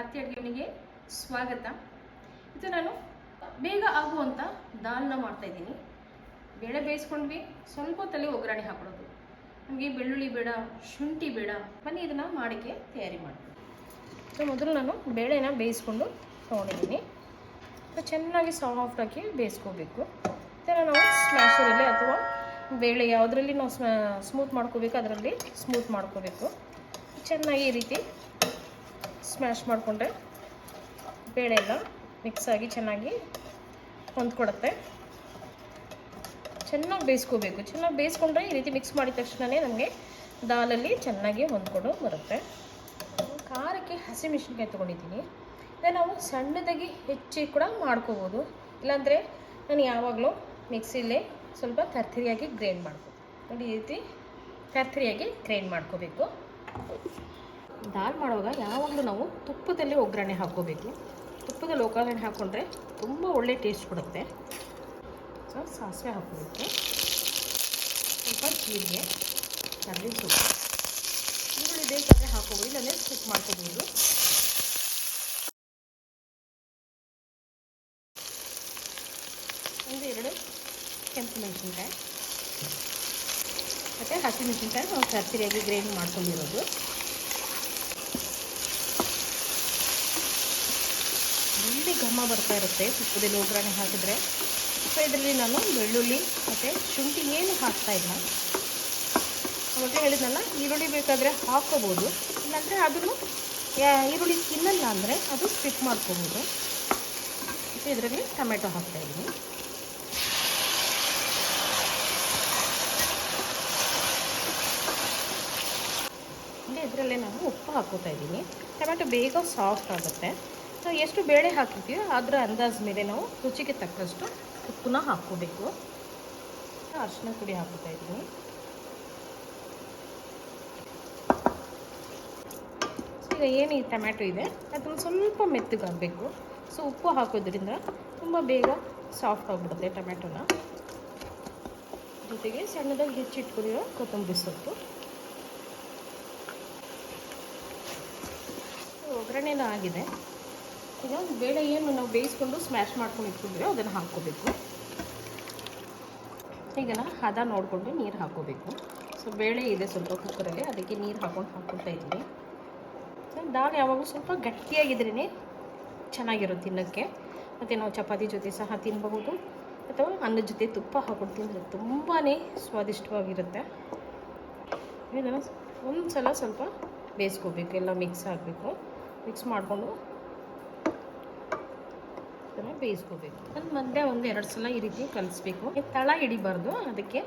ಭಾರತಿ ಅಡುಗೆ ಸ್ವಾಗತ. ಇದು ನಾನು ಬೇಗ ಆಗುವಂಥ ದಾಲ್ನ ಮಾಡ್ತಾ ಇದ್ದೀನಿ. ಬೇಳೆ ಬೇಯಿಸ್ಕೊಂಡ್ವಿ, ಸ್ವಲ್ಪ ಹೊತ್ತಲ್ಲಿ ಒಗ್ಗರಣೆ ಹಾಕೊಳ್ಳೋದು ನಮಗೆ ಬೆಳ್ಳುಳ್ಳಿ ಬೇಡ, ಶುಂಠಿ ಬೇಡ, ಬನ್ನಿ ಇದನ್ನು ಮಾಡೋಕ್ಕೆ ತಯಾರಿ ಮಾಡ್ತೀನಿ ಸೊ ಮೊದಲು ನಾನು ಬೇಳೆನ ಬೇಯಿಸ್ಕೊಂಡು ತೊಗೊಂಡಿದ್ದೀನಿ. ಚೆನ್ನಾಗಿ ಸಾಫ್ಟ್ ಹಾಕಿ ಬೇಯಿಸ್ಕೋಬೇಕು. ಇದನ್ನು ನಾವು ಸ್ಮ್ಯಾಶರಲ್ಲಿ ಅಥವಾ ಬೇಳೆ ಯಾವುದರಲ್ಲಿ ನಾವು ಸ್ಮೂತ್ ಮಾಡ್ಕೋಬೇಕು, ಅದರಲ್ಲಿ ಸ್ಮೂತ್ ಮಾಡ್ಕೋಬೇಕು. ಚೆನ್ನಾಗಿ ಈ ರೀತಿ ಸ್ಮ್ಯಾಶ್ ಮಾಡಿಕೊಂಡ್ರೆ ಬೇಳೆ ಎಲ್ಲ ಮಿಕ್ಸ್ ಆಗಿ ಚೆನ್ನಾಗಿ ಹೊಂದ್ಕೊಡುತ್ತೆ. ಚೆನ್ನಾಗಿ ಬೇಯಿಸ್ಕೋಬೇಕು. ಚೆನ್ನಾಗಿ ಬೇಯಿಸ್ಕೊಂಡ್ರೆ ಈ ರೀತಿ ಮಿಕ್ಸ್ ಮಾಡಿದ ತಕ್ಷಣವೇ ನಮಗೆ ದಾಲಲ್ಲಿ ಚೆನ್ನಾಗಿ ಹೊಂದ್ಕೊಂಡು ಬರುತ್ತೆ. ಖಾರಕ್ಕೆ ಹಸಿಮೆಣಸಿನ್ಕಾಯಿ ತೊಗೊಂಡಿದ್ದೀನಿ. ಇದನ್ನು ನಾವು ಸಣ್ಣದಾಗಿ ಹೆಚ್ಚಿ ಕೂಡ ಮಾಡ್ಕೋಬೋದು. ಇಲ್ಲಾಂದರೆ ನಾನು ಯಾವಾಗಲೂ ಮಿಕ್ಸಿಲೇ ಸ್ವಲ್ಪ ತರ್ತರಿಯಾಗಿ ಗ್ರೈಂಡ್ ಮಾಡ್ಬೋದು. ನೋಡಿ ಈ ರೀತಿ ತರ್ತರಿಯಾಗಿ ಗ್ರೈಂಡ್ ಮಾಡ್ಕೋಬೇಕು. ದಾಲ್ ಮಾಡುವಾಗ ಯಾವಾಗಲೂ ನಾವು ತುಪ್ಪದಲ್ಲಿ ಒಗ್ಗರಣೆ ಹಾಕ್ಕೋಬೇಕು. ತುಪ್ಪದಲ್ಲಿ ಒಗ್ಗರಣೆ ಹಾಕ್ಕೊಂಡ್ರೆ ತುಂಬ ಒಳ್ಳೆ ಟೇಸ್ಟ್ ಕೊಡುತ್ತೆ. ಸೊ, ಸಾಸಿವೆ ಹಾಕ್ಕೋಬೇಕು. ಸ್ವಲ್ಪ ಜೀರಿಗೆ ಕಡಲೆ ಸೊಪ್ಪು. ಈರುಳ್ಳಿ ಬೇಕಾದರೆ ಹಾಕೋಬೋದು ಇಲ್ಲಾಂದರೆ ಸ್ಕಿಪ್ ಮಾಡ್ಕೋಬೋದು. ಒಂದು ಎರಡು ಕೆಂಪು ಮೆಣಸಿನ್ಕಾಯಿ. ಮತ್ತು ಹಸಿಮೆಣಸಿನ್ಕಾಯಿ ನಾವು ತರ್ತಿರಿಯಾಗಿ ಗ್ರೈಂಡ್ ಮಾಡ್ಕೊಂಡಿರೋದು ಒಳ್ಳೆ ಘಮ ಬರ್ತಾ ಇರುತ್ತೆ. ತುಪ್ಪದಲ್ಲಿ ಒಗ್ಗರಣೆ ಹಾಕಿದ್ರೆ. ಸೊ ಇದರಲ್ಲಿ ನಾನು ಬೆಳ್ಳುಳ್ಳಿ ಮತ್ತು ಶುಂಠಿ ಏನು ಹಾಕ್ತಾ ಇಲ್ಲ. ಅವಾಗ ಹೇಳಿದ್ನಲ್ಲ ಈರುಳ್ಳಿ ಬೇಕಾದರೆ ಹಾಕ್ಕೋಬೋದು. ಇಲ್ಲಾಂದರೆ ಅದನ್ನು ಈರುಳ್ಳಿ ತಿನ್ನಲ್ಲ ಅಂದರೆ ಅದು ಸ್ಕಿಪ್ ಮಾಡ್ಕೋಬೋದು. ಮತ್ತು ಇದರಲ್ಲಿ ಟೊಮೆಟೊ ಹಾಕ್ತಾಯಿದ್ದೀನಿ ಅಂದರೆ ಇದರಲ್ಲೇ ನಾನು ಉಪ್ಪು ಹಾಕೋತಾ ಇದ್ದೀನಿ. ಟೊಮೆಟೊ ಬೇಗ ಸಾಫ್ಟ್ ಆಗುತ್ತೆ. ಸೊ, ಎಷ್ಟು ಬೇಳೆ ಹಾಕಿದ್ದೀವಿ ಅದರ ಅಂದಾಜು ಮೇಲೆ ನಾವು ರುಚಿಗೆ ತಕ್ಕಷ್ಟು ಉಪ್ಪನ್ನ ಹಾಕ್ಕೋಬೇಕು. ಅರಿಶಿನ ಪುಡಿ ಹಾಕೋತಾ ಇದ್ದೀನಿ. ಈಗ ಏನು ಈ ಟೊಮ್ಯಾಟೊ ಇದೆ? ಅದನ್ನು ಸ್ವಲ್ಪ ಮೆತ್ತಗಾಗಬೇಕು ಸೊ, ಉಪ್ಪು ಹಾಕೋದ್ರಿಂದ ತುಂಬ ಬೇಗ ಸಾಫ್ಟ್ ಆಗಿಬಿಡುತ್ತೆ ಟೊಮ್ಯಾಟೊನ. ಜೊತೆಗೆ ಸಣ್ಣದಾಗಿ ಹೆಚ್ಚಿಟ್ಕೊಂಡಿರೋ ಕೊತ್ತಂಬರಿ ಸೊಪ್ಪು. ಒಗ್ಗರಣೆನೂ ಆಗಿದೆ. ಈಗ ಬೇಳೆ ಏನು ನಾವು ಬೇಯಿಸ್ಕೊಂಡು ಸ್ಮ್ಯಾಶ್ ಮಾಡ್ಕೊಂಡು ಇಟ್ಕೊಂಡ್ರೆ ಅದನ್ನು ಹಾಕ್ಕೋಬೇಕು. ಈಗ ಹದ ನೋಡಿಕೊಂಡು ನೀರು ಹಾಕ್ಕೋಬೇಕು. ಸೊ ಬೇಳೆ ಇದೆ ಸ್ವಲ್ಪ ಕುಕ್ಕರಲ್ಲಿ, ಅದಕ್ಕೆ ನೀರು ಹಾಕೊಂಡು ಹಾಕ್ಕೊಳ್ತಾ ಇದ್ದೀನಿ ಸೊ ದಾಲ್ ಯಾವಾಗಲೂ ಸ್ವಲ್ಪ ಗಟ್ಟಿಯಾಗಿದ್ರೇ ಚೆನ್ನಾಗಿರೋ ತಿನ್ನೋಕ್ಕೆ. ಮತ್ತು ನಾವು ಚಪಾತಿ ಜೊತೆ ಸಹ ತಿನ್ನಬಹುದು ಅಥವಾ ಅನ್ನದ ಜೊತೆ ತುಪ್ಪ ಹಾಕೊಂಡು ತಿಂದರೆ ತುಂಬಾ ಸ್ವಾದಿಷ್ಟವಾಗಿರುತ್ತೆ. ಇದನ್ನು ಒಂದು ಸಲ ಸ್ವಲ್ಪ ಬೇಯಿಸ್ಕೋಬೇಕು, ಎಲ್ಲ ಮಿಕ್ಸ್ ಆಗಬೇಕು. ಮಿಕ್ಸ್ ಮಾಡಿಕೊಂಡು ಬೇಯಿಸ್ಕೋಬೇಕು ನನ್ನ ಮಧ್ಯೆ ಒಂದು ಎರಡು ಸಲ ಈ ರೀತಿ ಕಲಿಸ್ಬೇಕು. ತಳ ಹಿಡಿಬಾರ್ದು. ಅದಕ್ಕೆ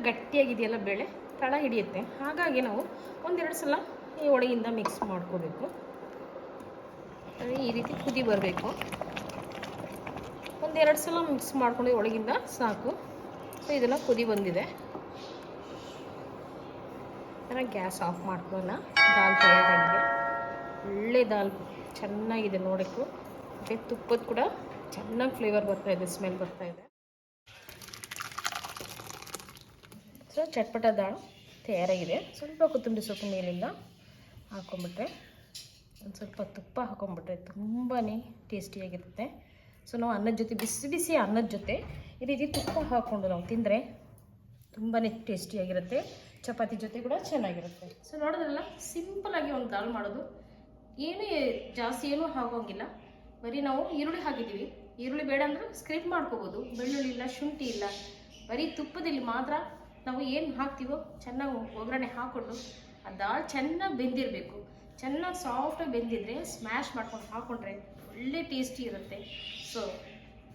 ಗಟ್ಟಿಯಾಗಿದೆಯಲ್ಲ ಬೇಳೆ? ತಳ ಹಿಡಿಯುತ್ತೆ. ಹಾಗಾಗಿ ನಾವು ಒಂದೆರಡು ಸಲ ಈ ಒಳಗಿಂದ ಮಿಕ್ಸ್ ಮಾಡ್ಕೋಬೇಕು. ಈ ರೀತಿ ಕುದಿ ಬರಬೇಕು. ಒಂದೆರಡು ಸಲ ಮಿಕ್ಸ್ ಮಾಡ್ಕೊಂಡು ಒಳಗಿಂದ ಸಾಕು. ಸೊ, ಇದೆಲ್ಲ ಕುದಿ ಬಂದಿದೆ. ಇದನ್ನು ಗ್ಯಾಸ್ ಆಫ್ ಮಾಡ್ಕೊಳ್ಳೋಣ. ದಾಲ್ ತಯಾರಾಗಿದೆ. ಒಳ್ಳೆ ದಾಲ್. ಚೆನ್ನಾಗಿದೆ ನೋಡೋಕ್ಕೂ. ಮತ್ತು ತುಪ್ಪದ ಕೂಡ ಚೆನ್ನಾಗಿ ಫ್ಲೇವರ್ ಬರ್ತಾ ಇದೆ ಸ್ಮೆಲ್ ಬರ್ತಾ ಇದೆ. ಸೊ ಚಟ್ಪಟ ದಾಳು ತಯಾರಾಗಿದೆ. ಸ್ವಲ್ಪ ಕೊತ್ತಂಬರಿ ಸೊಪ್ಪು ಮೇಲಿಂದ ಹಾಕೊಂಬಿಟ್ರೆ ಒಂದು ಸ್ವಲ್ಪ ತುಪ್ಪ ಹಾಕೊಂಬಿಟ್ರೆ ತುಂಬಾ ಟೇಸ್ಟಿಯಾಗಿರುತ್ತೆ ಸೊ ನಾವು ಅನ್ನದ ಜೊತೆ, ಬಿಸಿ ಬಿಸಿ ಅನ್ನದ ಜೊತೆ ಈ ರೀತಿ ತುಪ್ಪ ಹಾಕ್ಕೊಂಡು ನಾವು ತಿಂದರೆ ತುಂಬಾ ಟೇಸ್ಟಿಯಾಗಿರುತ್ತೆ ಚಪಾತಿ ಜೊತೆ ಕೂಡ ಚೆನ್ನಾಗಿರುತ್ತೆ. ಸೊ ನೋಡಿದ್ರಲ್ಲ ಆಗಿ ಒಂದು ದಾಳು ಮಾಡೋದು. ಏನೂ ಜಾಸ್ತಿ ಏನೂ ಹಾಕೋಂಗಿಲ್ಲ ಬರೀ ನಾವು ಈರುಳ್ಳಿ ಹಾಕಿದ್ದೀವಿ. ಈರುಳ್ಳಿ ಬೇಡ ಅಂದ್ರೆ ಸ್ಕ್ರಿಪ್ ಮಾಡ್ಕೋಬೋದು. ಬೆಳ್ಳುಳ್ಳಿ ಇಲ್ಲ, ಶುಂಠಿ ಇಲ್ಲ. ಬರೀ ತುಪ್ಪದಲ್ಲಿ ಮಾತ್ರ ನಾವು ಏನು ಹಾಕ್ತೀವೋ ಚೆನ್ನಾಗಿ ಒಗ್ಗರಣೆ ಹಾಕ್ಕೊಂಡು ಆ ಚೆನ್ನಾಗಿ ಬೆಂದಿರಬೇಕು. ಚೆನ್ನಾಗಿ ಸಾಫ್ಟಾಗಿ ಬೆಂದಿದ್ರೆ ಸ್ಮ್ಯಾಶ್ ಮಾಡ್ಕೊಂಡು ಹಾಕ್ಕೊಂಡ್ರೆ ಒಳ್ಳೆ ಟೇಸ್ಟಿ ಇರುತ್ತೆ. ಸೊ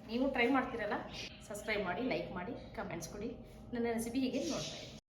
ನೀವು ಟ್ರೈ ಮಾಡ್ತೀರಲ್ಲ? ಸಬ್ಸ್ಕ್ರೈಬ್ ಮಾಡಿ ಲೈಕ್ ಮಾಡಿ ಕಮೆಂಟ್ಸ್ ಕೊಡಿ. ನನ್ನ ರೆಸಿಪಿ ಹೀಗೆ ನೋಡ್ತಾ